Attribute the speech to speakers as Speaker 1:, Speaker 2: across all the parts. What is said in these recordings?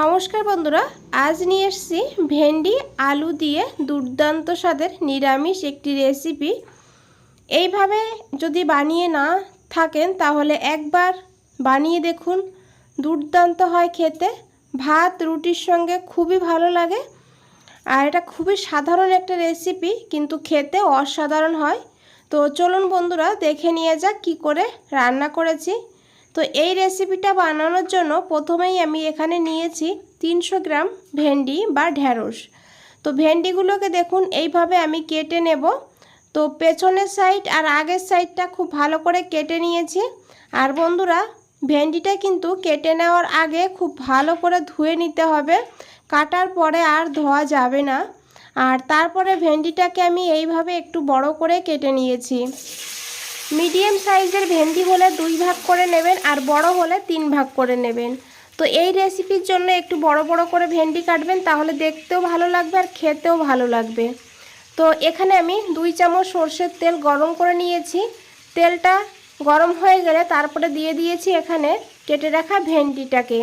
Speaker 1: নমস্কার বন্ধুরা, আজ নিয়ে এসেছি ভেন্ডি, আলু দিয়ে দুর্দান্ত স্বাদের নিরামিষ একটি রেসিপি এইভাবে যদি বানিয়ে না থাকেন, তাহলে একবার বানিয়ে দেখুন, দুর্দান্ত হয় খেতে। ভাত, রুটির সঙ্গে খুবই ভালো লাগে। আর এটা খুবই সাধারণ একটা রেসিপি কিন্তু খেতে অসাধারণ হয়। তো চলুন বন্ধুরা, দেখে নিয়ে যাক কী করে রান্না করেছি। তো এই রেসিপিটা বানানোর জন্য প্রথমেই আমি এখানে নিয়েছি তিনশো গ্রাম ভেন্ডি বা ঢ্যাঁড়স তো ভেন্ডিগুলোকে দেখুন, এইভাবে আমি কেটে নেব। তো পেছনের সাইড আর আগের সাইডটা খুব ভালো করে কেটে নিয়েছি। আর বন্ধুরা, ভেন্ডিটা কিন্তু কেটে নেওয়ার আগে খুব ভালো করে ধুয়ে নিতে হবে। কাটার পরে আর ধোয়া যাবে না। আর তারপরে ভেন্ডিটাকে আমি এইভাবে একটু বড় করে কেটে নিয়েছি। মিডিয়াম সাইজের ভেন্ডি হলে দুই ভাগ করে নেবেন আর বড় হলে তিন ভাগ করে নেবেন। তো এই রেসিপির জন্য একটু বড় বড় করে ভেন্ডি কাটবেন, তাহলে দেখতেও ভালো লাগবে আর খেতেও ভালো লাগবে। তো এখানে আমি দুই চামচ সর্ষের তেল গরম করে নিয়েছি। তেলটা গরম হয়ে গেলে তারপরে দিয়ে দিয়েছি এখানে কেটে রাখা ভেন্ডিটাকে।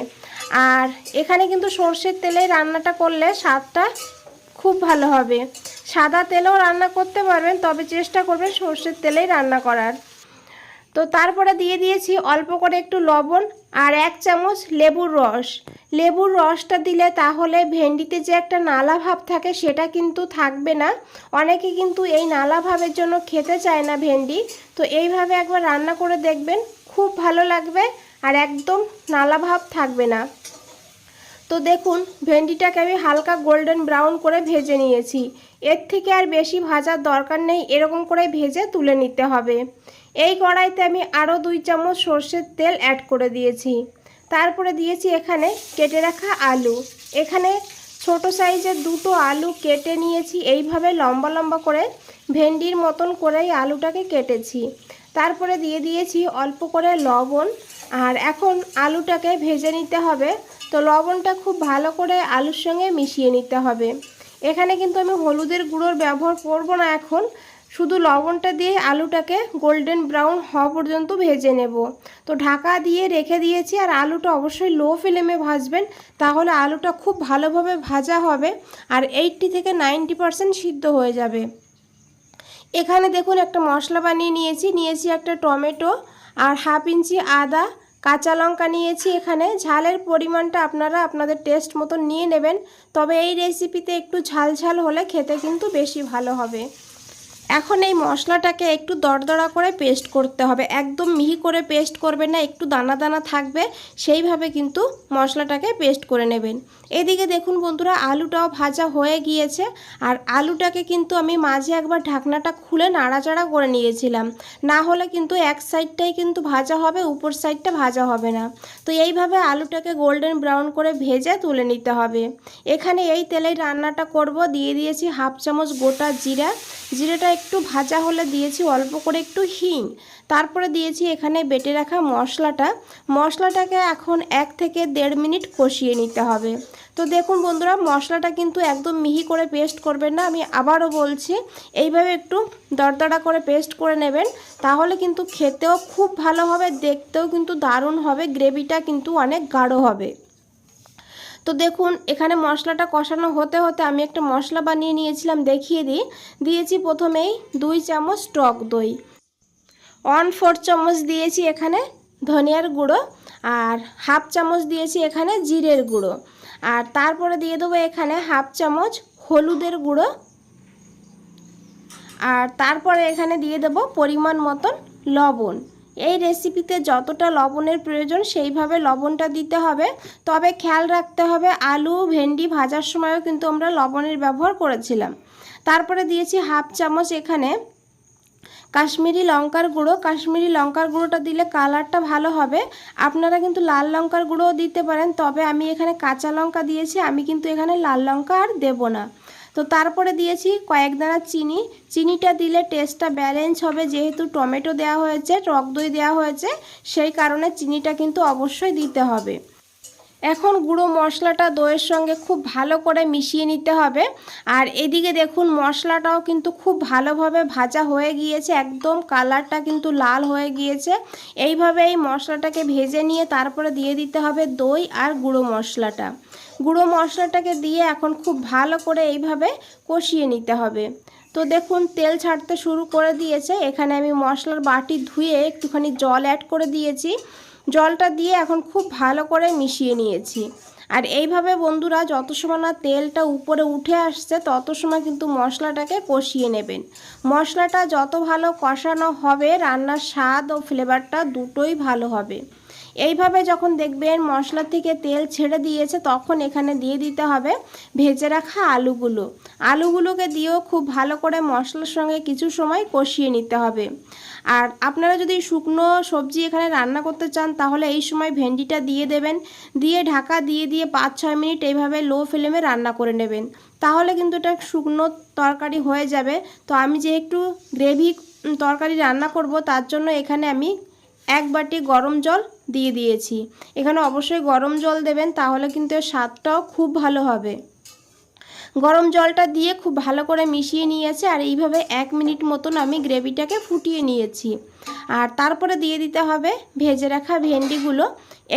Speaker 1: আর এখানে কিন্তু সর্ষের তেলে রান্নাটা করলে স্বাদটা খুব ভালো হবে। সাদা তেলেও রান্না করতে পারবেন, তবে চেষ্টা করবেন সর্ষের তেলেই রান্না করার। তো তারপরে দিয়ে দিয়েছি অল্প করে একটু লবণ আর এক চামচ লেবুর রস। লেবুর রসটা দিলে তাহলে ভেন্ডিতে যে একটা নালা ভাব থাকে সেটা কিন্তু থাকবে না। অনেকে কিন্তু এই নালা ভাবের জন্য খেতে চায় না ভেন্ডি। তো এইভাবে একবার রান্না করে দেখবেন, খুব ভালো লাগবে আর একদম নালা ভাব থাকবে না। তো দেখুন, ভেন্ডিটাকে আমি হালকা গোল্ডেন ব্রাউন করে ভেজে নিয়েছি। এর থেকে আর বেশি ভাজার দরকার নেই, এরকম করে ভেজে তুলে নিতে হবে। এই কড়াইতে আমি আরও দুই চামচ সর্ষের তেল অ্যাড করে দিয়েছি। তারপরে দিয়েছি এখানে কেটে রাখা আলু। এখানে ছোট সাইজের দুটো আলু কেটে নিয়েছি, এইভাবে লম্বা লম্বা করে ভেন্ডির মতন করেই আলুটাকে কেটেছি। তারপরে দিয়ে দিয়েছি অল্প করে লবণ। আর এখন আলুটাকে ভেজে নিতে হবে তো লবণটা খুব ভালো করে আলুর সঙ্গে মিশিয়ে নিতে হবে। এখানে কিন্তু আমি হলুদের গুঁড়োর ব্যবহার করব না এখন। শুধু লবণটা দিয়ে আলুটাকে গোল্ডেন ব্রাউন হওয়া পর্যন্ত ভেজে নেব। তো ঢাকা দিয়ে রেখে দিয়েছি আর আলুটা অবশ্যই লো ফ্লেমে ভাজবেন, তাহলে আলুটা খুব ভালোভাবে ভাজা হবে আর এইটটি থেকে নাইনটি পারসেন্ট সিদ্ধ হয়ে যাবে। এখানে দেখুন একটা মশলা বানিয়ে নিয়েছি। নিয়েছি একটা টমেটো আর হাফ ইঞ্চি আদা কাঁচা লঙ্কা নিয়েছি এখানে। ঝালের পরিমাণটা আপনারা আপনাদের টেস্ট মতো নিয়ে নেবেন। তবে এই রেসিপিতে একটু ঝাল ঝাল হলে খেতে কিন্তু বেশি ভালো হবে। এখন এই মশলাটাকে একটু দরদরা করে পেস্ট করতে হবে। একদম মিহি করে পেস্ট করবেন না, একটু দানা দানা থাকবে, সেইভাবে কিন্তু মশলাটাকে পেস্ট করে নেবেন। এদিকে দেখুন বন্ধুরা, আলুটাও ভাজা হয়ে গিয়েছে, আর আলুটাকে কিন্তু আমি মাঝে একবার ঢাকনাটা খুলে নাড়াচাড়া করে নিয়েছিলাম। না হলে কিন্তু এক সাইডটাই কিন্তু ভাজা হবে, উপর সাইডটা ভাজা হবে না। তো এইভাবে আলুটাকে গোল্ডেন ব্রাউন করে ভেজে তুলে নিতে হবে। এখানে এই তেলেই রান্নাটা করব। দিয়ে দিয়েছি হাফ চামচ গোটা জিরা। জিরাটা একটু ভাজা হলে দিয়েছি, অল্প করে একটু হিং। তারপরে দিয়েছি এখানে বেটে রাখা মশলাটা। মশলাটাকে এখন এক থেকে দেড় মিনিট কষিয়ে নিতে হবে। তো দেখুন বন্ধুরা, মশলাটা কিন্তু একদম মিহি করে পেস্ট করবেন না। আমি আবারও বলছি, এইভাবে একটু দরদরা করে পেস্ট করে নেবেন। তাহলে কিন্তু খেতেও খুব ভালো হবে, দেখতেও কিন্তু দারুণ হবে, গ্রেভিটা কিন্তু অনেক গাঢ় হবে। তো দেখুন, এখানে মশলাটা কষানো হতে হতে আমি একটা মশলা বানিয়ে নিয়েছিলাম, দেখিয়ে দিই। দিয়েছি প্রথমেই দুই চামচ টক দই। ওয়ান ফোর চামচ দিয়েছি এখানে ধনিয়ার গুঁড়ো আর হাফ চামচ দিয়েছি এখানে জিরের গুঁড়ো। আর তারপরে দিয়ে দেবো এখানে হাফ চামচ হলুদের গুঁড়ো। আর তারপরে এখানে দিয়ে দেব পরিমাণ মতন লবণ। এই রেসিপিতে যতটা লবণের প্রয়োজন সেইভাবে লবণটা দিতে হবে। তবে খেয়াল রাখতে হবে, আলু, ভেন্ডি ভাজার সময়ও কিন্তু আমরা লবণের ব্যবহার করেছিলাম। তারপরে দিয়েছি হাফ চামচ এখানে কাশ্মীরি লঙ্কার গুঁড়ো। কাশ্মীরি লঙ্কার গুঁড়োটা দিলে কালারটা ভালো হবে। আপনারা কিন্তু লাল লঙ্কার গুঁড়োও দিতে পারেন, তবে আমি এখানে কাঁচা লঙ্কা দিয়েছি, আমি কিন্তু এখানে লাল লঙ্কা আর দেবো না। তো তারপরে দিয়েছি কয়েক দানা চিনি। চিনিটা দিলে টেস্টটা ব্যালেন্স হবে। যেহেতু টমেটো দেওয়া হয়েছে, টক দই দেওয়া হয়েছে, সেই কারণে চিনিটা কিন্তু অবশ্যই দিতে হবে। এখন গুঁড়ো মশলাটা দইয়ের সঙ্গে খুব ভালো করে মিশিয়ে নিতে হবে। আর এদিকে দেখুন মশলাটাও কিন্তু খুব ভালোভাবে ভাজা হয়ে গিয়েছে, একদম কালারটা কিন্তু লাল হয়ে গিয়েছে। এইভাবে এই মশলাটাকে ভেজে নিয়ে তারপরে দিয়ে দিতে হবে দই আর গুঁড়ো মশলাটা। গুঁড়ো মশলাটাকে দিয়ে এখন খুব ভালো করে এইভাবে কষিয়ে নিতে হবে। তো দেখুন তেল ছাড়তে শুরু করে দিয়েছে, এখানে আমি মশলার বাটি ধুয়ে একটুখানি জল অ্যাড করে দিয়েছি। জলটা দিয়ে এখন খুব ভালো করে মিশিয়ে নিয়েছি। আর এইভাবে বন্ধুরা যত সময় না তেলটা উপরে উঠে আসছে, তত সময় কিন্তু মশলাটাকে কষিয়ে নেবেন। মশলাটা যত ভালো কষানো হবে, রান্নার স্বাদ ও ফ্লেভারটা দুটোই ভালো হবে। এইভাবে যখন দেখবেন মশলা থেকে তেল ছেড়ে দিয়েছে, তখন এখানে দিয়ে দিতে হবে ভেজে রাখা আলুগুলো। আলুগুলোকে দিয়েও খুব ভালো করে মশলার সঙ্গে কিছু সময় কষিয়ে নিতে হবে। আর আপনারা যদি শুকনো সবজি এখানে রান্না করতে চান, তাহলে এই সময় ভেন্ডিটা দিয়ে দেবেন। দিয়ে ঢাকা দিয়ে দিয়ে পাঁচ ছয় মিনিট এইভাবে লো ফ্লেমে রান্না করে নেবেন। তাহলে কিন্তু এটা শুকনো তরকারি হয়ে যাবে। তো আমি যে একটু গ্রেভি তরকারি রান্না করব, তার জন্য এখানে আমি এক বাটি গরম জল দিয়ে দিয়েছি। এখানে অবশ্যই গরম জল দেবেন, তাহলে কিন্তু এর স্বাদটাও খুব ভালো হবে। গরম জলটা দিয়ে খুব ভালো করে মিশিয়ে নিয়েছে, আর এইভাবে এক মিনিট মতন আমি গ্রেভিটাকে ফুটিয়ে নিয়েছি। আর তারপরে দিয়ে দিতে হবে ভেজে রাখা ভেন্ডিগুলো।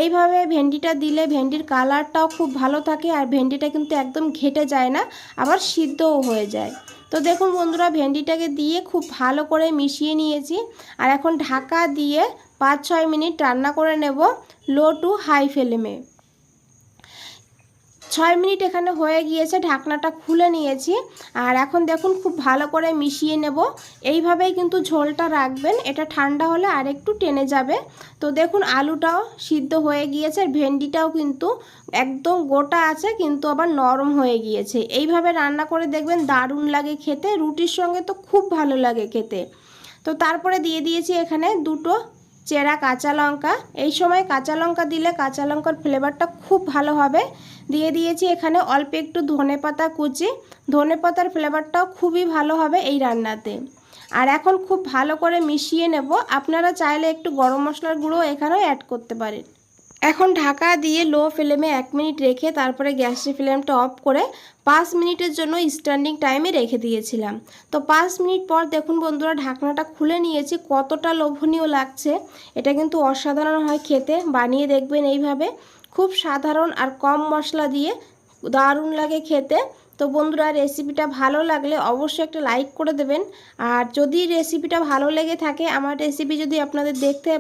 Speaker 1: এইভাবে ভেন্ডিটা দিলে ভেন্ডির কালারটাও খুব ভালো থাকে, আর ভেন্ডিটা কিন্তু একদম ঘেটে যায় না, আবার সিদ্ধও হয়ে যায়। তো দেখুন বন্ধুরা, ভেন্ডিটাকে দিয়ে খুব ভালো করে মিশিয়ে নিয়েছি। আর এখন ঢাকা দিয়ে পাঁচ ছয় মিনিট রান্না করে নেব লো টু হাই ফ্লেমে। ছয় মিনিট এখানে হয়ে গিয়েছে, ঢাকনাটা খুলে নিয়েছি। আর এখন দেখুন খুব ভালো করে মিশিয়ে নেব। এইভাবেই কিন্তু ঝোলটা রাখবেন, এটা ঠান্ডা হলে আর একটু টেনে যাবে। তো দেখুন আলুটাও সিদ্ধ হয়ে গিয়েছে ভেন্ডিটাও কিন্তু একদম গোটা আছে, কিন্তু আবার নরম হয়ে গিয়েছে। এইভাবে রান্না করে দেখবেন দারুণ লাগে খেতে, রুটির সঙ্গে তো খুব ভালো লাগে খেতে। তো তারপরে দিয়ে দিয়েছি এখানে দুটো চেরা কাঁচা লঙ্কা। এই সময় কাঁচা লঙ্কা দিলে কাঁচা লঙ্কার ফ্লেভারটা খুব ভালো হবে। দিয়ে দিয়েছি এখানে অল্প একটু ধনে পাতা কুচি। ধনে পাতার ফ্লেভারটাও খুবই ভালো হবে এই রান্নাতে। আর এখন খুব ভালো করে মিশিয়ে নেব। আপনারা চাইলে একটু গরম মশলার গুঁড়ো এখানেও অ্যাড করতে পারেন। এখন ঢাকা দিয়ে লো ফ্লেমে এক মিনিট রেখে তারপরে গ্যাসের ফ্লেমটা অফ করে পাঁচ মিনিটের জন্য স্ট্যান্ডিং টাইমে রেখে দিয়েছিলাম। তো পাঁচ মিনিট পর দেখুন বন্ধুরা, ঢাকনাটা খুলে নিয়েছি, কতটা লোভনীয় লাগছে। এটা কিন্তু অসাধারণ হয় খেতে, বানিয়ে দেখবেন এইভাবে। খুব সাধারণ আর কম মশলা দিয়ে দারুণ লাগে খেতে। তো বন্ধুরা রেসিপিটা ভালো লাগলে অবশ্যই একটা লাইক করে দেবেন। আর যদি রেসিপিটা ভালো লেগে থাকে, আমার রেসিপি যদি আপনাদের দেখতে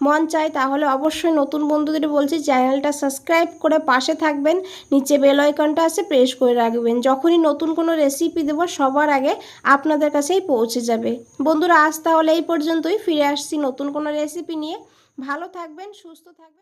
Speaker 1: মন চায়, তাহলে অবশ্যই নতুন বন্ধুদের বলছি, চ্যানেলটা সাবস্ক্রাইব করে পাশে থাকবেন। নিচে বেল আইকনটা আছে প্রেস করে রাখবেন। যখনই নতুন কোনো রেসিপি দেবো, সবার আগে আপনাদের কাছেই পৌঁছে যাবে। বন্ধুরা, আজ তাহলে এই পর্যন্তই। ফিরে আসছি নতুন কোনো রেসিপি নিয়ে। ভালো থাকবেন, সুস্থ থাকবেন।